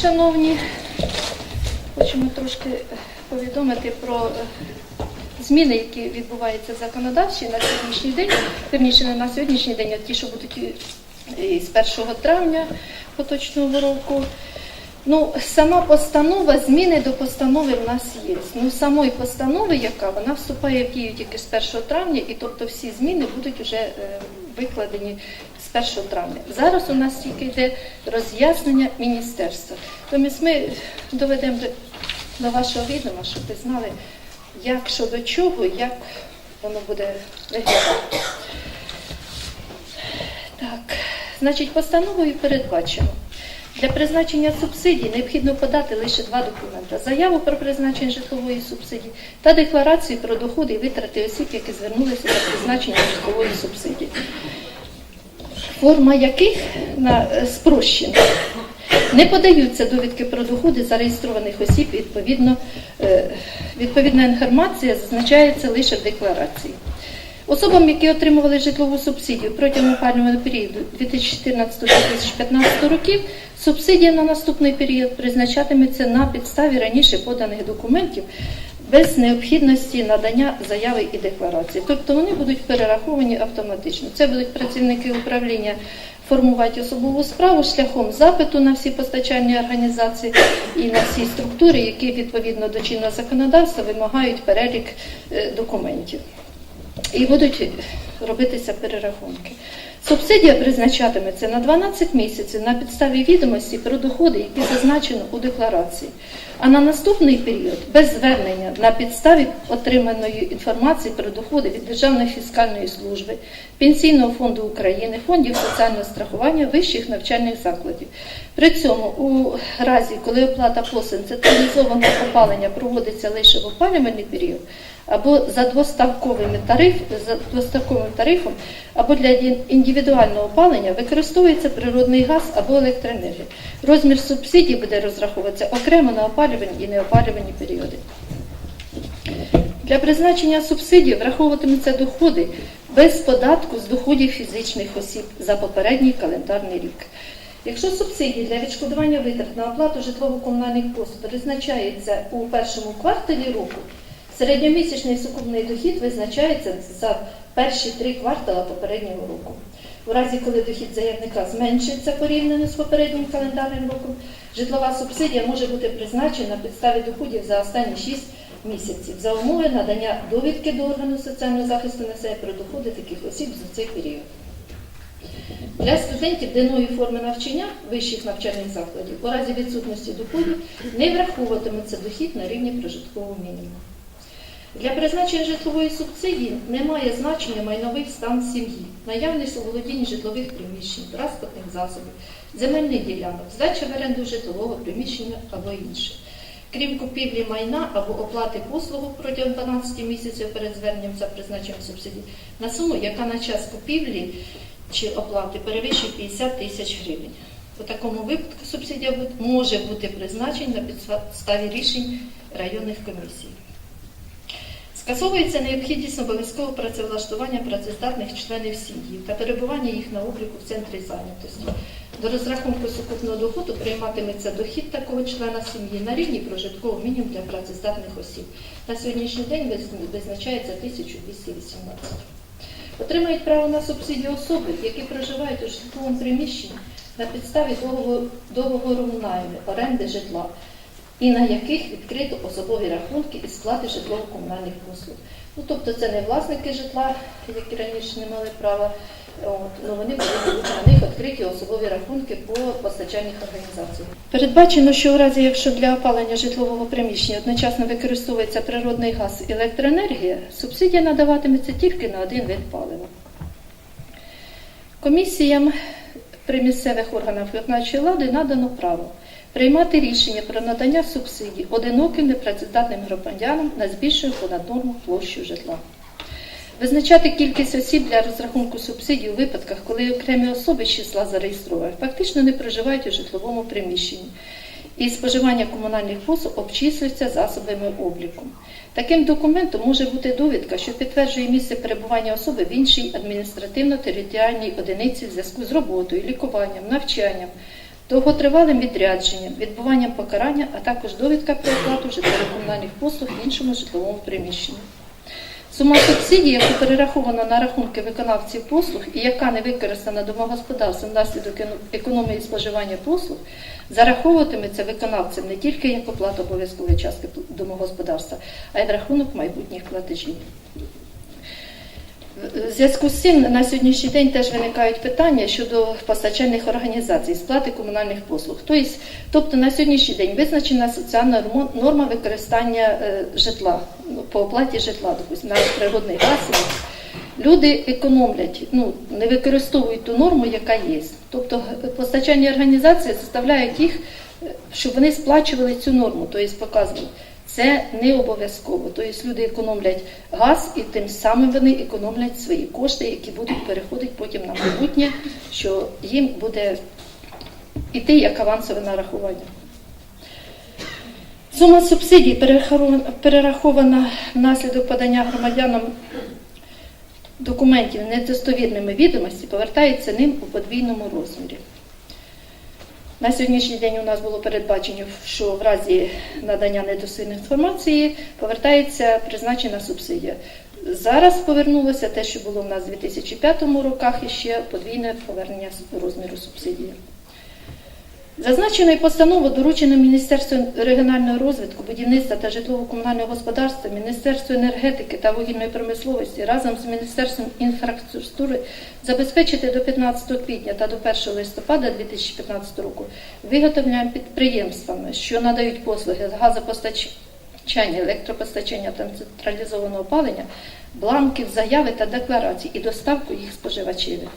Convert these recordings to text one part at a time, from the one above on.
шановні, хочемо трошки повідомити про е, зміни, які відбуваються в законодавстві на сьогоднішній день, верніше не на сьогоднішній день, а ті, що будуть з 1 травня поточного року. Ну, сама постанова, зміни до постанови в нас є. Ну, самої постанови, яка вона вступає в дію тільки з 1 травня, і тобто всі зміни будуть вже е, викладені з 1 травня. Зараз у нас тільки йде роз'яснення міністерства. Тобто ми доведемо до, до вашого відома, щоб ви знали, як що до чого, як воно буде виглядати. Так, значить, постановою передбачено. Для призначення субсидій необхідно подати лише два документи: заяву про призначення житлової субсидії та декларацію про доходи і витрати осіб, які звернулися за призначення житлової субсидії. Форма яких на е, спрощена. Не подаються довідки про доходи зареєстрованих осіб, відповідно, е, відповідна інформація зазначається лише в декларації. Особам, які отримували житлову субсидію протягом опалювального періоду 2014-2015 років, субсидія на наступний період призначатиметься на підставі раніше поданих документів без необхідності надання заяви і декларації. Тобто вони будуть перераховані автоматично. Це будуть працівники управління формувати особову справу шляхом запиту на всі постачальні організації і на всі структури, які відповідно до чинного законодавства вимагають перелік е, документів і будуть робитися перерахунки. Субсидія призначатиметься на 12 місяців на підставі відомості про доходи, які зазначено у декларації, а на наступний період без звернення на підставі отриманої інформації про доходи від Державної фіскальної служби, Пенсійного фонду України, фондів соціального страхування вищих навчальних закладів. При цьому у разі, коли оплата послуг централізованого опалення проводиться лише в опалювальний період, або за двоставковими тариф, за двоставковим тарифом, або для індивідуального опалення використовується природний газ або електроенергія. Розмір субсидій буде розраховуватися окремо на опалювальні і неопалювальні періоди. Для призначення субсидій враховуватимуться доходи без податку з доходів фізичних осіб за попередній календарний рік. Якщо субсидії для відшкодування витрат на оплату житлово-комунальних послуг призначається у першому кварталі року, середньомісячний сукупний дохід визначається за перші три квартала попереднього року. У разі, коли дохід заявника зменшиться порівняно з попереднім календарним роком, житлова субсидія може бути призначена на підставі доходів за останні 6 місяців за умови надання довідки до органу соціального захисту населення про доходи таких осіб за цей період. Для студентів денної форми навчання вищих навчальних закладів у разі відсутності доходів не враховуватиметься дохід на рівні прожиткового мінімуму. Для призначення житлової субсидії немає значення майновий стан сім'ї, наявність у володінні житлових приміщень, транспортних засобів, земельних ділянок, здача в оренду житлового приміщення або інше. Крім купівлі майна або оплати послуг протягом 12 місяців перед зверненням за призначенням субсидій на суму, яка на час купівлі чи оплати перевищує 50 тисяч гривень. У такому випадку субсидія може бути призначена на підставі рішень районних комісій. Скасовується необхідність обов'язкового працевлаштування працездатних членів сім'ї та перебування їх на обліку в центрі зайнятості. До розрахунку сукупного доходу прийматиметься дохід такого члена сім'ї на рівні прожиткового мінімуму для працездатних осіб. На сьогоднішній день визначається 1218. Отримають право на субсидію особи, які проживають у житловому приміщенні на підставі договору найму, оренди житла, і на яких відкрито особові рахунки із сплати житлово-комунальних послуг. Ну, тобто це не власники житла, які раніше не мали права, от, ну, вони бути на них відкриті особові рахунки по постачальних організаціях. Передбачено, що у разі, якщо для опалення житлового приміщення одночасно використовується природний газ і електроенергія, субсидія надаватиметься тільки на один вид палива. Комісіям при місцевих органах виконавчої влади надано право приймати рішення про надання субсидій одиноким непрацездатним громадянам на збільшену понад норму площу житла. Визначати кількість осіб для розрахунку субсидій у випадках, коли окремі особи з числа зареєстрованих фактично не проживають у житловому приміщенні. І споживання комунальних послуг обчислюється засобами обліку. Таким документом може бути довідка, що підтверджує місце перебування особи в іншій адміністративно-територіальній одиниці в зв'язку з роботою, лікуванням, навчанням, довготривалим відрядженням, відбуванням покарання, а також довідка про оплату житлово-комунальних послуг в іншому житловому приміщенні. Сума субсидії, яку перераховано на рахунки виконавців послуг і яка не використана домогосподарством внаслідок економії споживання послуг, зараховуватиметься виконавцем не тільки як оплата обов'язкової частки домогосподарства, а й в рахунок майбутніх платежів. В зв'язку з цим на сьогоднішній день теж виникають питання щодо постачальних організацій, сплати комунальних послуг. Тобто, тобто на сьогоднішній день визначена соціальна норма- використання е, житла ну, по оплаті житла, допустимо, на природний газ. Люди економлять, ну не використовують ту норму, яка є. Тобто постачальні організації заставляють їх, е, щоб вони сплачували цю норму, тобто показували. Це не обов'язково. Тобто люди економлять газ і тим самим вони економлять свої кошти, які будуть переходити потім на майбутнє, що їм буде іти як авансове нарахування. Сума субсидій перерахована внаслідок подання громадянам документів недостовірними відомості, повертається ним у подвійному розмірі. На сьогоднішній день у нас було передбачено, що в разі надання недостовірної інформації повертається призначена субсидія. Зараз повернулося те, що було в нас у 2005 роках, і ще подвійне повернення розміру субсидії. Зазначеною постановою доручено Міністерству регіонального розвитку, будівництва та житлово-комунального господарства, Міністерству енергетики та вугільної промисловості разом з Міністерством інфраструктури забезпечити до 15 квітня та до 1 листопада 2015 року виготовлення підприємствами, що надають послуги газопостачання, електропостачання та централізованого опалення, бланків, заяви та декларацій і доставку їх споживачеві.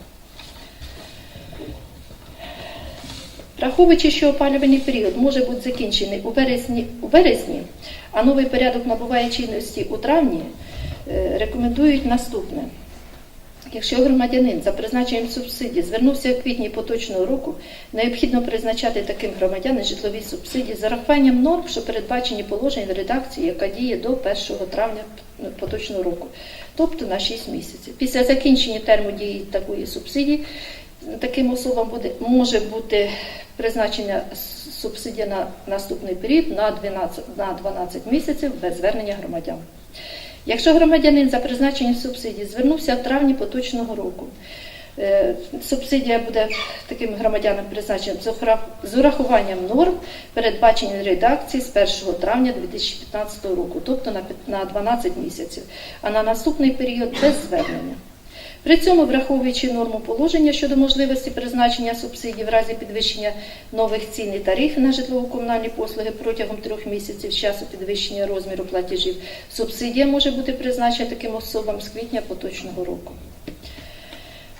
Враховуючи, що опалювальний період може бути закінчений у березні, у березні, а новий порядок набуває чинності у травні, е, рекомендують наступне. Якщо громадянин за призначенням субсидії звернувся у квітні поточного року, необхідно призначати таким громадянам житлові субсидії з зарахуванням норм, що передбачені положень редакції, яка діє до 1 травня поточного року, тобто на 6 місяців. Після закінчення терміну дії такої субсидії таким особам буде, може бути призначення субсидія на наступний період на 12, на 12 місяців без звернення громадян. Якщо громадянин за призначенням субсидії звернувся в травні поточного року, е, субсидія буде таким громадянам призначена з урахуванням норм, передбачені редакції з 1 травня 2015 року, тобто на 12 місяців, а на наступний період без звернення. При цьому, враховуючи норму положення щодо можливості призначення субсидій в разі підвищення нових цін і тарифів на житлово-комунальні послуги протягом трьох місяців з часу підвищення розміру платежів, субсидія може бути призначена таким особам з квітня поточного року.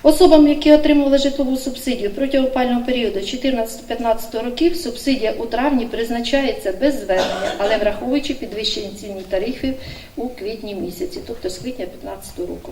Особам, які отримували житлову субсидію протягом опального періоду 14-15 років, субсидія у травні призначається без звернення, але враховуючи підвищення цін тарифів у квітні місяці, тобто з квітня 2015 року.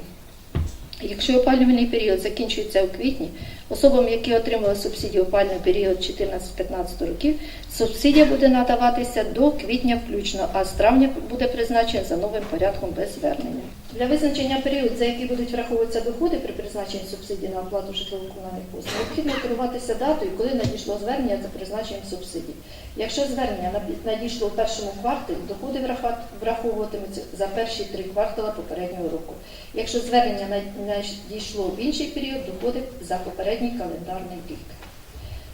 Якщо опалювальний період закінчується у квітні, особам, які отримали субсидію опалювальний період 14-15 років, субсидія буде надаватися до квітня включно, а з травня буде призначена за новим порядком без звернення. Для визначення періоду, за який будуть враховуватися доходи при призначенні субсидії на оплату житлово-комунальних послуг, необхідно керуватися датою, коли надійшло звернення за призначенням субсидій. Якщо звернення надійшло у першому кварталі, доходи враховуватимуться за перші три квартала попереднього року. Якщо звернення надійшло в інший період, доходи за попередній календарний рік.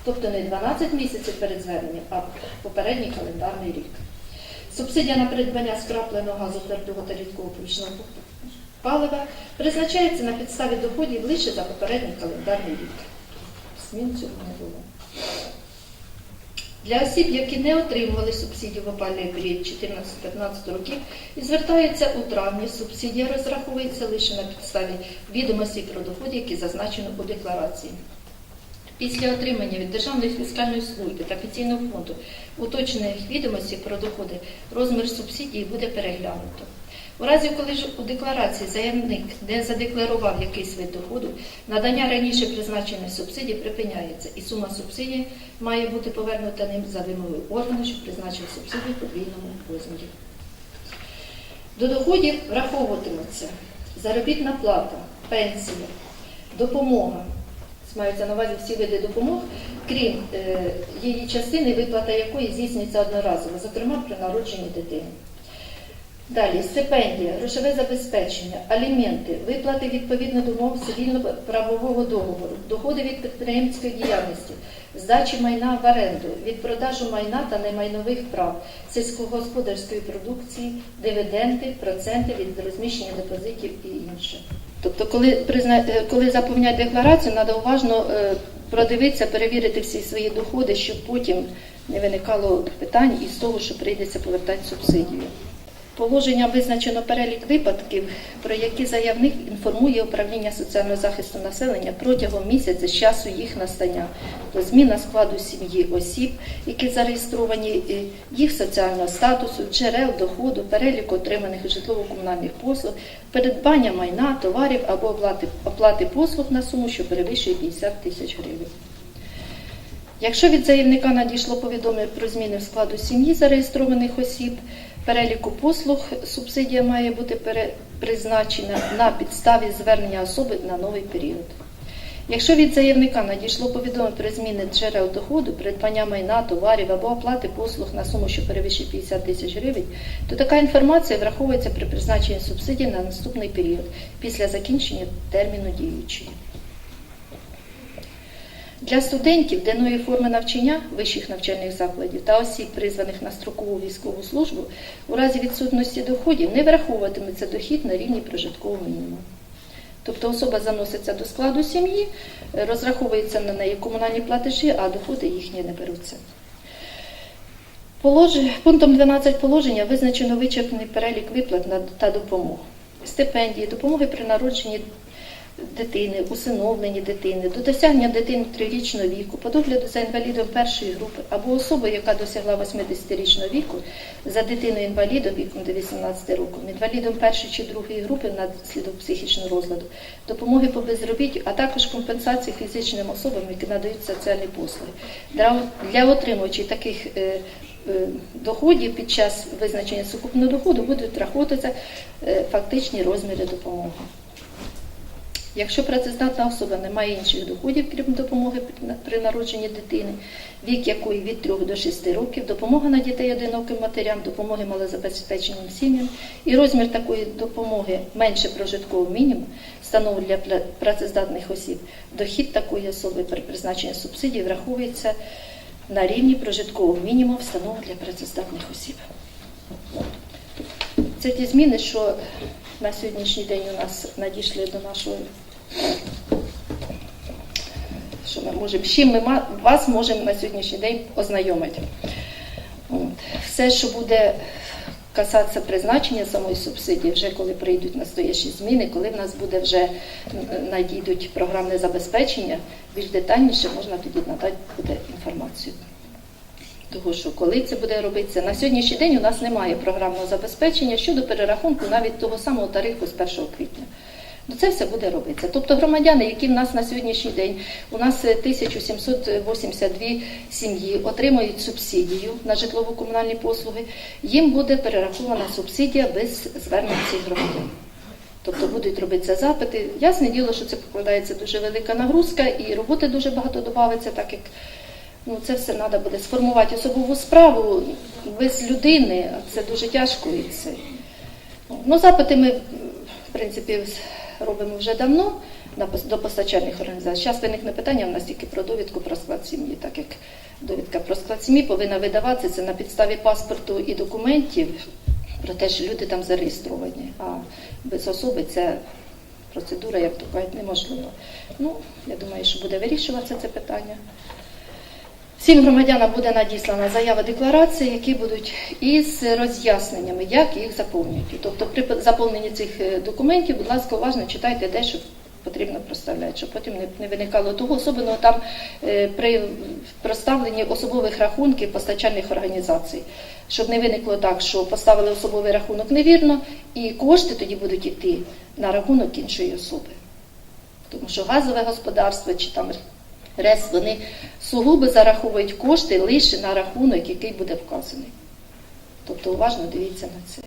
Тобто не 12 місяців перед зверненням, а попередній календарний рік. Субсидія на придбання скрапленого газу твердого та рідкого пічного палива призначається на підставі доходів лише за попередній календарний рік. Змін цього не було. Для осіб, які не отримували субсидію в опальний період 14-15 років і звертаються у травні, субсидія розраховується лише на підставі відомостей про доходи, які зазначено у декларації. Після отримання від Державної фіскальної служби та пенсійного фонду уточнених відомостей про доходи розмір субсидії буде переглянуто. У разі, коли ж у декларації заявник не задекларував якийсь вид доходу, надання раніше призначеної субсидії припиняється, і сума субсидії має бути повернута ним за вимогою органу, що призначив субсидію в подвійному розмірі. До доходів враховуватимуться заробітна плата, пенсія, допомога, Мається на увазі всі види допомог, крім е, її частини, виплата якої здійснюється одноразово, зокрема при народженні дитини. Далі стипендія, грошове забезпечення, аліменти, виплати відповідно до умов цивільно-правового договору, доходи від підприємської діяльності, здачі майна в оренду, від продажу майна та немайнових прав, сільськогосподарської продукції, дивіденди, проценти від розміщення депозитів і інше. Тобто, коли, призна... е, коли заповнять декларацію, треба уважно е, продивитися, перевірити всі свої доходи, щоб потім не виникало питань із того, що прийдеться повертати субсидію. Положенням визначено перелік випадків, про які заявник інформує управління соціального захисту населення протягом місяця з часу їх настання, то зміна складу сім'ї осіб, які зареєстровані, їх соціального статусу, джерел доходу, перелік отриманих житлово-комунальних послуг, передбання майна, товарів або оплати, оплати послуг на суму, що перевищує 50 тисяч гривень. Якщо від заявника надійшло повідомлення про зміни в складу сім'ї зареєстрованих осіб, переліку послуг субсидія має бути призначена на підставі звернення особи на новий період. Якщо від заявника надійшло повідомлення про зміни джерел доходу, придбання майна, товарів або оплати послуг на суму, що перевищує 50 тисяч гривень, то така інформація враховується при призначенні субсидії на наступний період після закінчення терміну діючої. Для студентів денної форми навчання вищих навчальних закладів та осіб, призваних на строкову військову службу, у разі відсутності доходів не враховуватиметься дохід на рівні прожиткового мінімуму. Тобто особа заноситься до складу сім'ї, розраховується на неї комунальні платежі, а доходи їхні не беруться. Пунктом 12 положення визначено вичерпний перелік виплат та допомог. Стипендії, допомоги при народженні дитини, усиновленні дитини, до досягнення дитини трирічного віку, по догляду за інвалідом першої групи або особи, яка досягла 80-річного віку, за дитиною інвалідом віком до 18 років, інвалідом першої чи другої групи внаслідок психічного розладу, допомоги по безробіттю, а також компенсації фізичним особам, які надають соціальні послуги. Для, для отримувачів таких е, е, доходів під час визначення сукупного доходу будуть рахуватися е, фактичні розміри допомоги. Якщо працездатна особа не має інших доходів, крім допомоги при- народженні дитини, вік якої від 3 до 6 років, допомога на дітей одиноким матерям, допомоги малозабезпеченим сім'ям і розмір такої допомоги менше прожиткового мінімуму становить для працездатних осіб, дохід такої особи при призначенні субсидій враховується на рівні прожиткового мінімуму, встановленого для працездатних осіб. Це ті зміни, що на сьогоднішній день у нас надійшли до нашої. Що ми можемо, з чим ми вас можемо на сьогоднішній день ознайомити. От. Все, що буде касатися призначення самої субсидії, вже коли прийдуть настоящі зміни, коли в нас буде вже надійдуть програмне забезпечення, більш детальніше можна тоді надати буде інформацію. Того, що коли це буде робитися, на сьогоднішній день у нас немає програмного забезпечення щодо перерахунку навіть того самого тарифу з 1 квітня. Ну, це все буде робитися. Тобто громадяни, які в нас на сьогоднішній день, у нас е, 1782 сім'ї отримують субсидію на житлово-комунальні послуги, їм буде перерахована субсидія без звернень цих громадян. Тобто будуть робитися запити. Ясне діло, що це покладається дуже велика нагрузка і роботи дуже багато додається, так як ну, це все треба буде сформувати особову справу без людини, а це дуже тяжко і це. Ну, запити ми, в принципі, робимо вже давно до постачальних організацій. Зараз виникне питання в нас тільки про довідку про склад сім'ї, так як довідка про склад сім'ї повинна видаватися це на підставі паспорту і документів про те, що люди там зареєстровані. А без особи ця процедура, як то кажуть, неможлива. Ну, я думаю, що буде вирішуватися це питання. Всім громадянам буде надіслана заява декларації, які будуть із роз'ясненнями, як їх заповнювати. Тобто при заповненні цих е, документів, будь ласка, уважно читайте, де що потрібно проставляти, щоб потім не, не виникало того, особливо там е, при проставленні особових рахунків постачальних організацій, щоб не виникло так, що поставили особовий рахунок невірно, і кошти тоді будуть йти на рахунок іншої особи. Тому що газове господарство чи там РЕС, вони сугубо зараховують кошти лише на рахунок, який буде вказаний. Тобто уважно дивіться на це.